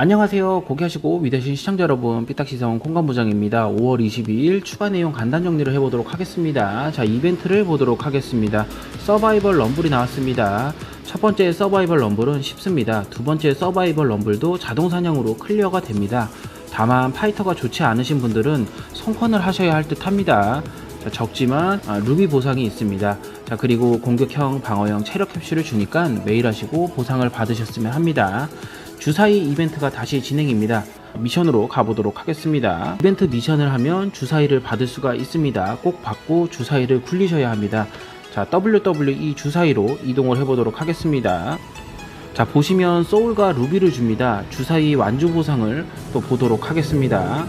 안녕하세요. 고기하시고 위대신 시청자 여러분, 삐딱시성 콩간부장입니다. 5월 22일 추가 내용 간단 정리를 해보도록 하겠습니다. 자, 이벤트를 보도록 하겠습니다. 서바이벌 럼블이 나왔습니다. 첫 번째 서바이벌 럼블은 쉽습니다. 두 번째 서바이벌 럼블도 자동 사냥으로 클리어가 됩니다. 다만 파이터가 좋지 않으신 분들은 성컨을 하셔야 할 듯 합니다. 자, 적지만 아, 루비 보상이 있습니다. 자 그리고 공격형, 방어형, 체력 캡슐을 주니까 매일 하시고 보상을 받으셨으면 합니다. 주사위 이벤트가 다시 진행입니다. 미션으로 가보도록 하겠습니다. 이벤트 미션을 하면 주사위를 받을 수가 있습니다. 꼭 받고 주사위를 굴리셔야 합니다. 자 WWE 주사위로 이동을 해보도록 하겠습니다. 자 보시면 소울과 루비를 줍니다. 주사위 완주 보상을 또 보도록 하겠습니다.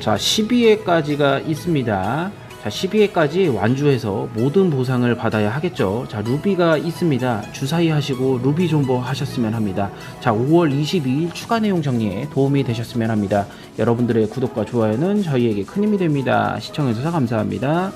자 12회까지가 있습니다. 자 12회까지 완주해서 모든 보상을 받아야 하겠죠. 자 루비가 있습니다. 주사위 하시고 루비 존버 하셨으면 합니다. 자 5월 22일 추가 내용 정리에 도움이 되셨으면 합니다. 여러분들의 구독과 좋아요는 저희에게 큰 힘이 됩니다. 시청해주셔서 감사합니다.